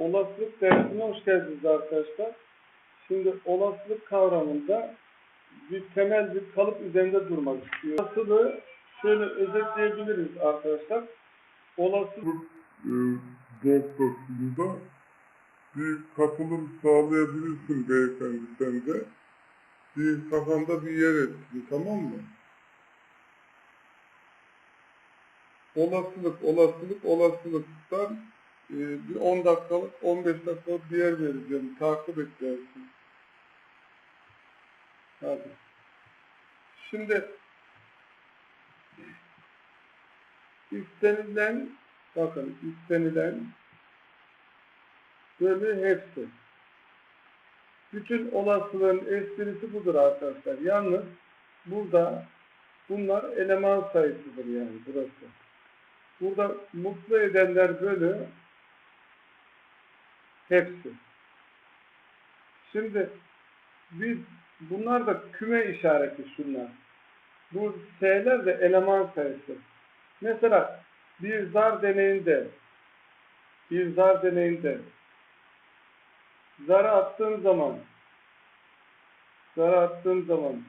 Olasılık dersine hoş geldiniz arkadaşlar. Şimdi olasılık kavramında bir temel bir kalıp üzerinde durmak istiyor. Olasılığı şöyle özetleyebiliriz arkadaşlar. Olasılık e, noktasında bir katılım sağlayabilirsin beyefendi sen de. Bir kafanda bir yer etsin tamam mı? Olasılık, olasılık, olasılıktan bir 10 dakikalık, 15 dakikalık bir yer vereceğim. Takip et dersin. Hadi. Şimdi istenilen bakın istenilen bölü hepsi. Bütün olasılığın esprisi budur arkadaşlar. Yalnız burada bunlar eleman sayısıdır yani burası. Burada mutlu edenler bölü hepsi. Şimdi biz bunlar da küme işareti şunlar. Bu S'ler de eleman sayısı. Mesela bir zar deneyinde bir zar deneyinde zarı attığın zaman zarı attığın zaman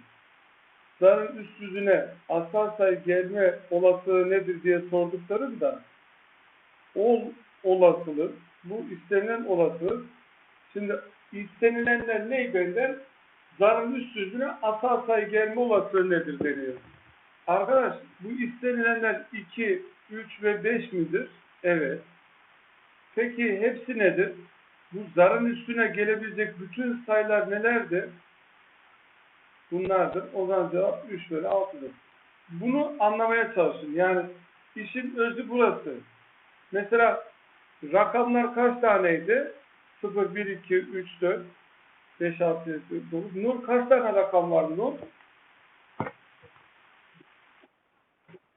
zarın üst yüzüne asal sayı gelme olasılığı nedir diye sorduklarında ol olasılık bu istenilen olasılık şimdi istenilenler ne benden zarın üst yüzüne asal sayı gelme olasılığı nedir deniyor. Arkadaş bu istenilenler 2, 3 ve 5 midir? Evet. Peki hepsi nedir? Bu zarın üstüne gelebilecek bütün sayılar nelerdir? Bunlardır. O zaman cevap 3 bölü 6'dır. Bunu anlamaya çalışın. Yani işin özü burası. Mesela rakamlar kaç taneydi? 0, 1, 2, 3, 4, 5, 6, 7, 9. Nur kaç tane rakam var Nur?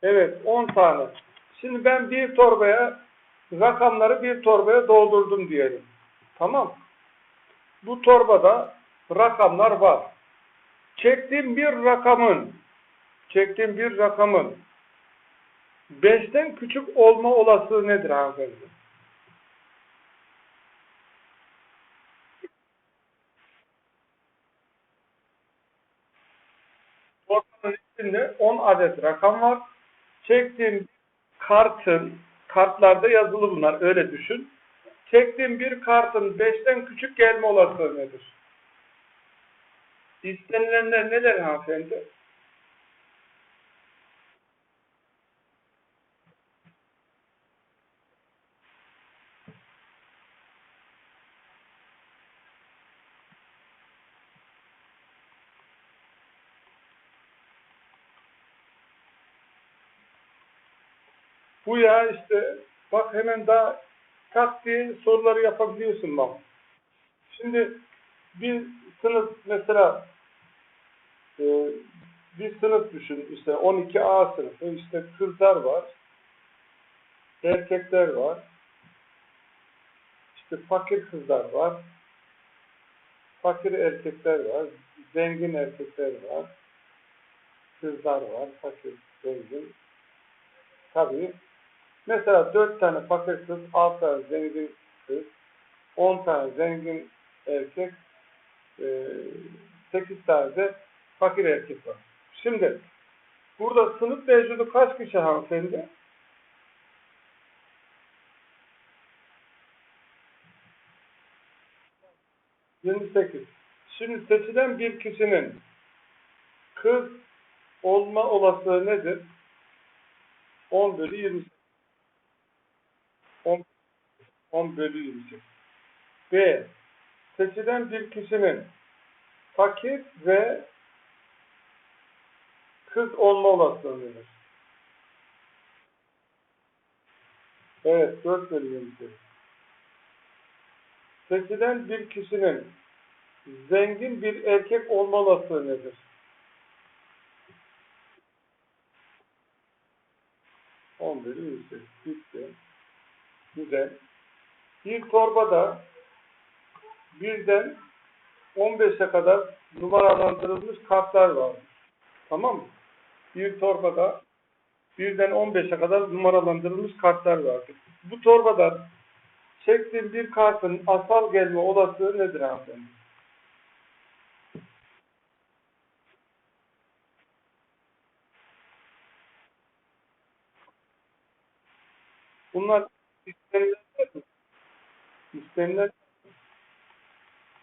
Evet 10 tane. Şimdi ben bir torbaya rakamları bir torbaya doldurdum diyelim. Tamam. Bu torbada rakamlar var. Çektiğim bir rakamın çektiğim bir rakamın 5'ten küçük olma olasılığı nedir hanımefendi? İçinde 10 adet rakam var. Çektiğim kartın, kartlarda yazılı bunlar öyle düşün. Çektiğim bir kartın 5'ten küçük gelme olasılığı nedir? İstenilenler neler hanımefendi? Bu ya işte bak hemen daha tak diye soruları yapabiliyorsun bak. Şimdi bir sınıf mesela e, bir sınıf düşün işte 12A sınıfı işte kızlar var erkekler var işte fakir kızlar var fakir erkekler var zengin erkekler var kızlar var fakir zengin tabii Mesela 4 tane fakir kız, 6 tane zengin kız, 10 tane zengin erkek, 8 tane de fakir erkek var. Şimdi burada sınıf mevcudu kaç kişi hanımefendi? ...28. Şimdi seçilen bir kişinin kız olma olasılığı nedir? 10 bölü 28. 10, 10 bölü 28. B. Seçilen bir kişinin fakir ve kız olma olasılığı nedir? Evet, 4 bölü 28. Seçilen bir kişinin zengin bir erkek olma olasılığı nedir? On bölü 28. Bitti. Güzel. Bir torbada birden 15'e kadar numaralandırılmış kartlar var. Tamam mı? Bir torbada birden 15'e kadar numaralandırılmış kartlar vardır. Bu torbadan çektiğim bir kartın asal gelme olasılığı nedir hanımefendi? Bunlar istenilen? İstenilen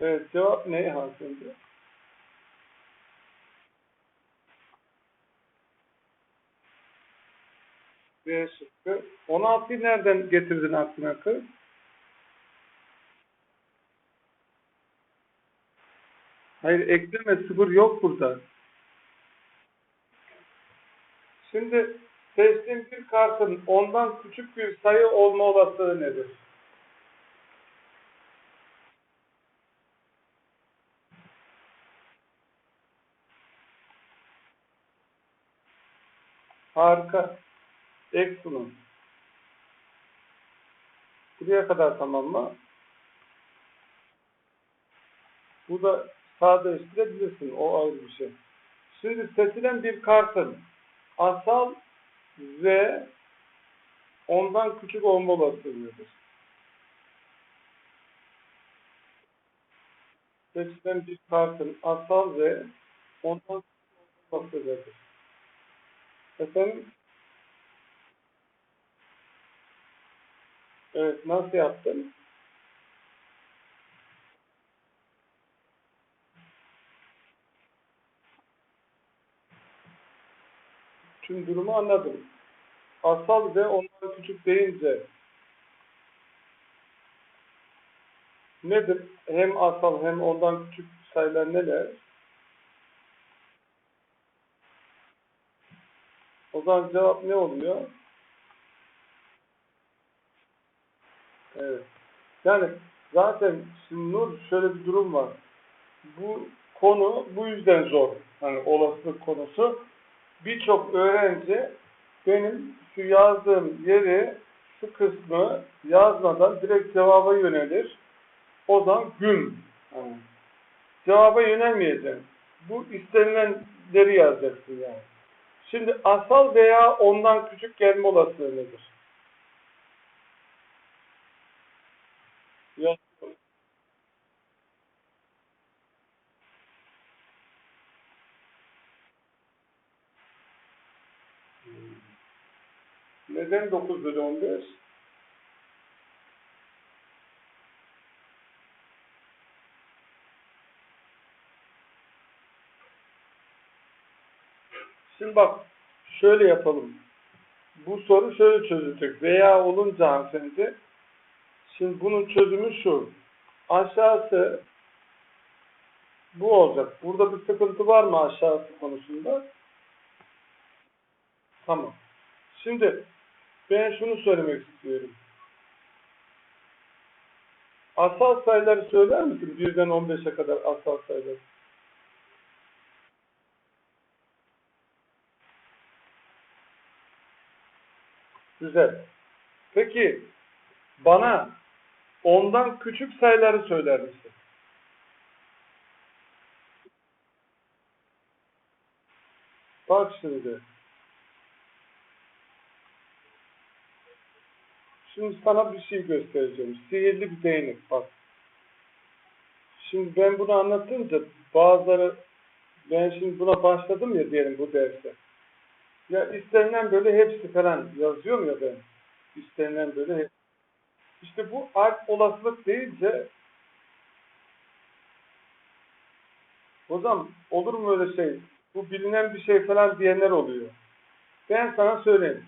Evet cevap ne hanımefendi? B şıkkı. 16'yı nereden getirdin aklına kız? Hayır ekleme sıfır yok burada. Şimdi seçtiğim bir kartın ondan küçük bir sayı olma olasılığı nedir? Harika. Excellent. Buraya kadar tamam mı? Bu da sadeleştirebilirsin. O ayrı bir şey. Şimdi seçilen bir kartın asal ve ondan küçük olma olasılığı nedir? Seçilen bir kartın asal ve ondan küçük olma olasılığı nedir? Efendim? Evet, nasıl yaptın? Tüm durumu anladım. Asal ve ondan küçük deyince nedir? Hem asal hem ondan küçük sayılar neler? O zaman cevap ne oluyor? Evet. Yani zaten şimdi Nur şöyle bir durum var. Bu konu bu yüzden zor. Hani olasılık konusu. Birçok öğrenci benim şu yazdığım yeri şu kısmı yazmadan direkt cevaba yönelir. O zaman gün. Yani cevaba yönelmeyeceksin. Bu istenilenleri yazacaksın yani. Şimdi asal veya ondan küçük gelme olasılığı nedir? Ya, neden 9 bölü 15? Şimdi bak şöyle yapalım. Bu soru şöyle çözülecek. Veya olunca hanımefendi Şimdi bunun çözümü şu. Aşağısı bu olacak. Burada bir sıkıntı var mı aşağısı konusunda? Tamam. Şimdi ben şunu söylemek istiyorum. Asal sayıları söyler misin? Birden 15'e kadar asal sayıları. Güzel. Peki bana ondan küçük sayıları söyler misin? Bak şimdi. Şimdi sana bir şey göstereceğim. Sihirli bir değnek bak. Şimdi ben bunu anlatınca bazıları ben şimdi buna başladım ya diyelim bu derste. Ya istenilen böyle hepsi falan yazıyorum ya ben. İstenilen böyle hepsi. İşte bu art olasılık deyince hocam olur mu öyle şey? Bu bilinen bir şey falan diyenler oluyor. Ben sana söyleyeyim.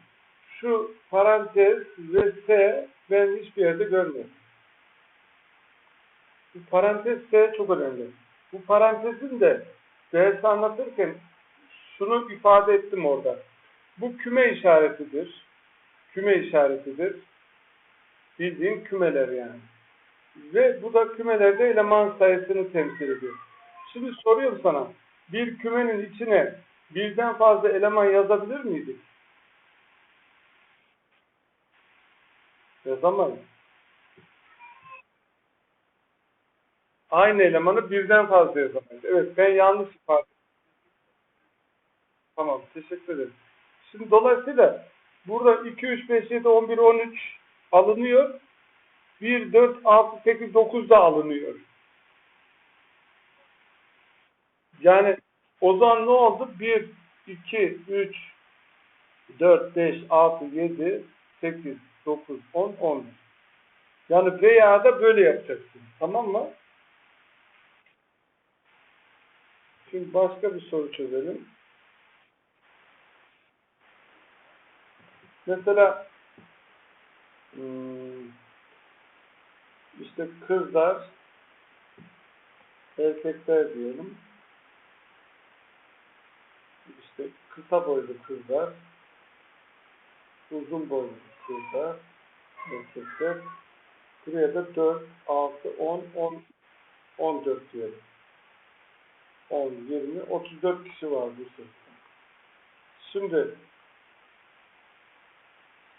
Şu parantez ve S ben hiçbir yerde görmüyorum. Bu parantez S çok önemli. Bu parantezin de ders anlatırken şunu ifade ettim orada. Bu küme işaretidir. Küme işaretidir. Bildiğin kümeler yani. Ve bu da kümelerde eleman sayısını temsil ediyor. Şimdi soruyorum sana. Bir kümenin içine birden fazla eleman yazabilir miydik? Yazamayız. Aynı elemanı birden fazla yazamayız. Evet ben yanlış ifade. Tamam teşekkür ederim. Şimdi dolayısıyla burada 2, 3, 5, 7, 11, 13 alınıyor. 1, 4, 6, 8, 9 da alınıyor. Yani o zaman ne oldu? 1, 2, 3, 4, 5, 6, 7, 8, 9, 10, 11. Yani veya da böyle yapacaksın. Tamam mı? Şimdi başka bir soru çözelim. Mesela hmm, işte kızlar erkekler diyelim. İşte kısa boylu kızlar uzun boylu kızlar erkekler buraya da 4, 6, 10, 10 14 diyelim. 10, 20, 34 kişi var bu sırada. Şimdi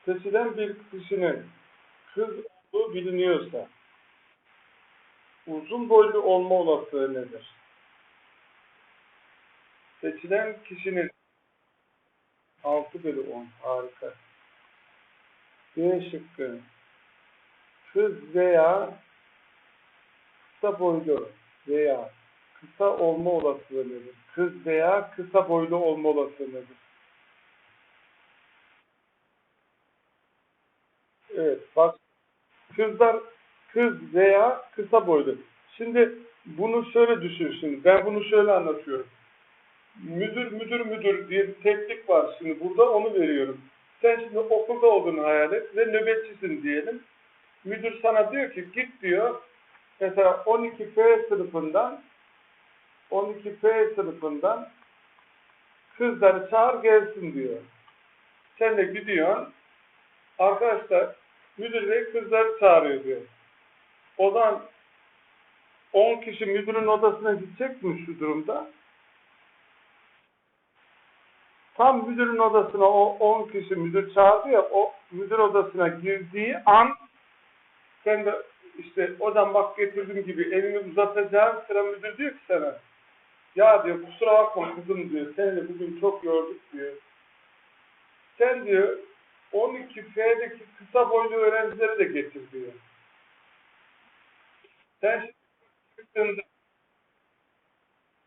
seçilen bir kişinin kız olduğu biliniyorsa uzun boylu olma olasılığı nedir? Seçilen kişinin 6 bölü 10 harika. B şıkkı kız veya kısa boylu veya kısa olma olasılığı nedir? Kız veya kısa boylu olma olasılığı nedir? Evet, bak kızlar kız veya kısa boylu. Şimdi bunu şöyle düşün şimdi. Ben bunu şöyle anlatıyorum. Müdür müdür müdür diye bir teknik var şimdi burada onu veriyorum. Sen şimdi okulda olduğunu hayal et ve nöbetçisin diyelim. Müdür sana diyor ki git diyor. Mesela 12F sınıfından 12F sınıfından kızları çağır gelsin diyor. Sen de gidiyorsun. Arkadaşlar müdür bey kızları çağırıyor diyor. O zaman 10 kişi müdürün odasına gidecek mi şu durumda? Tam müdürün odasına o 10 kişi müdür çağırdı ya o müdür odasına girdiği an sen de işte odan bak getirdim gibi elini uzatacağın sıra müdür diyor ki sana ya diyor kusura bakma kızım diyor seni de bugün çok yorduk diyor. Sen diyor 12F'deki kısa boylu öğrencileri de getir diyor. Sen şimdi çıktığında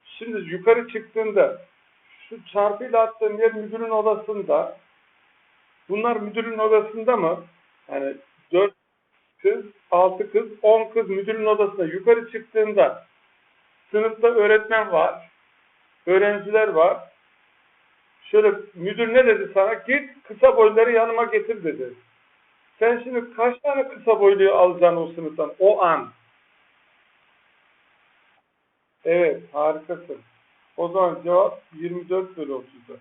şimdi yukarı çıktığında şu çarpıyla attığın yer müdürün odasında bunlar müdürün odasında mı? Yani 4 kız, 6 kız, 10 kız müdürün odasında yukarı çıktığında sınıfta öğretmen var, öğrenciler var. Şöyle müdür ne dedi sana? Git kısa boyları yanıma getir dedi. Sen şimdi kaç tane kısa boyluyu alacaksın o sınıftan o an? Evet, harikasın. O zaman cevap 24 bölü 34.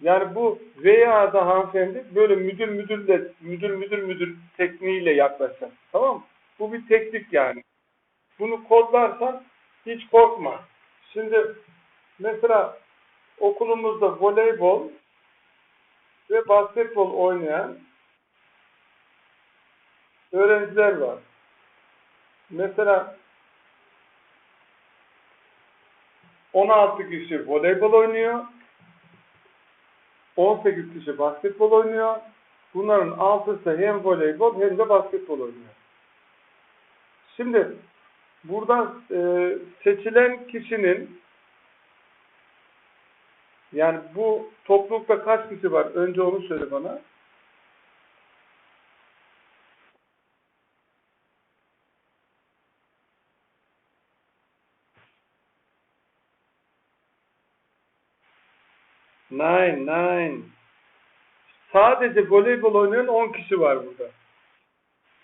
Yani bu veya da hanımefendi böyle müdür müdürle müdür müdür müdür tekniğiyle yaklaşacak. Tamam mı? Bu bir teknik yani. Bunu kodlarsan hiç korkma. Şimdi mesela okulumuzda voleybol ve basketbol oynayan öğrenciler var. Mesela 16 kişi voleybol oynuyor. 18 kişi basketbol oynuyor. Bunların altısı hem voleybol hem de basketbol oynuyor. Şimdi burada e, seçilen kişinin yani bu toplulukta kaç kişi var? Önce onu söyle bana. Nine, nine. Sadece voleybol oynayan 10 kişi var burada.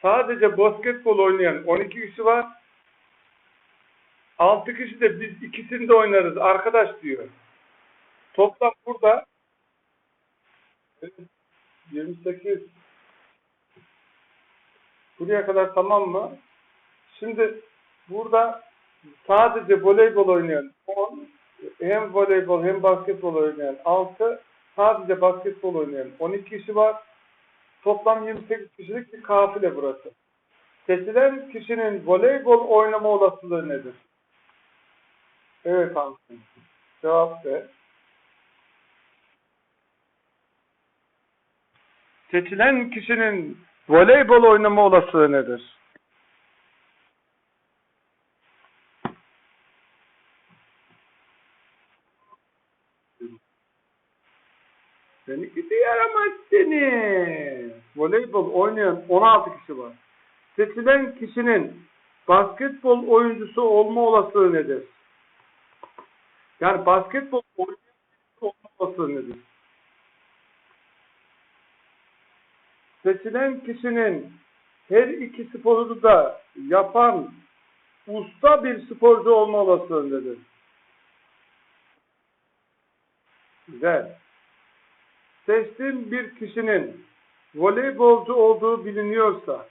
Sadece basketbol oynayan 12 kişi var. 6 kişi de biz ikisini de oynarız arkadaş diyor. Toplam burada 28 Buraya kadar tamam mı? Şimdi burada sadece voleybol oynayan 10 hem voleybol hem basketbol oynayan 6 sadece basketbol oynayan 12 kişi var. Toplam 28 kişilik bir kafile burası. Seçilen kişinin voleybol oynama olasılığı nedir? Evet hanımefendi. Cevap ver. seçilen kişinin voleybol oynama olasılığı nedir? Seni gidi yaramaz seni. Voleybol oynayan 16 kişi var. Seçilen kişinin basketbol oyuncusu olma olasılığı nedir? Yani basketbol oyuncusu olma olasılığı nedir? Seçilen kişinin her iki sporu da yapan usta bir sporcu olma olasılığı nedir? Güzel. Seçtiğim bir kişinin voleybolcu olduğu biliniyorsa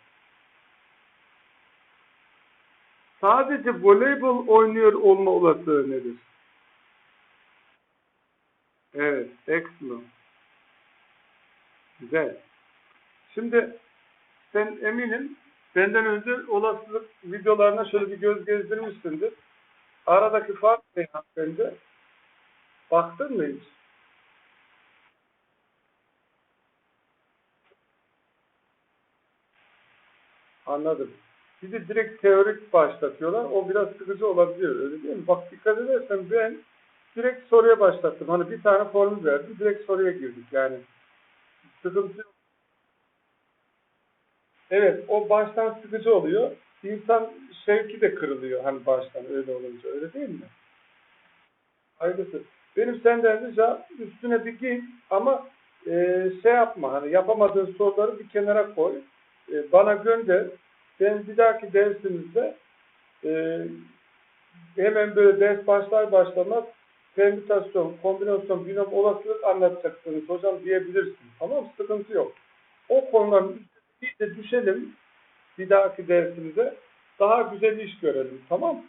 sadece voleybol oynuyor olma olasılığı nedir? Evet, excellent. Güzel. Şimdi sen eminim benden önce olasılık videolarına şöyle bir göz gezdirmişsindir. Aradaki fark ne bence? Baktın mı hiç? Anladım. Bir de direkt teorik başlatıyorlar. O biraz sıkıcı olabiliyor. Öyle değil mi? Bak dikkat edersen ben direkt soruya başlattım. Hani bir tane formül verdim. Direkt soruya girdik. Yani sıkıntı. Evet. O baştan sıkıcı oluyor. İnsan şevki de kırılıyor. Hani baştan öyle olunca. Öyle değil mi? Hayırlısı. Benim senden ricam üstüne bir giy ama e, şey yapma. Hani yapamadığın soruları bir kenara koy. E, bana gönder. Ben bir dahaki dersimizde e, hemen böyle ders başlar başlamaz permütasyon, kombinasyon, binom olasılık anlatacaksınız hocam diyebilirsin. Tamam? Sıkıntı yok. O konuların bir de düşelim bir dahaki dersimize. Daha güzel iş görelim. Tamam mı?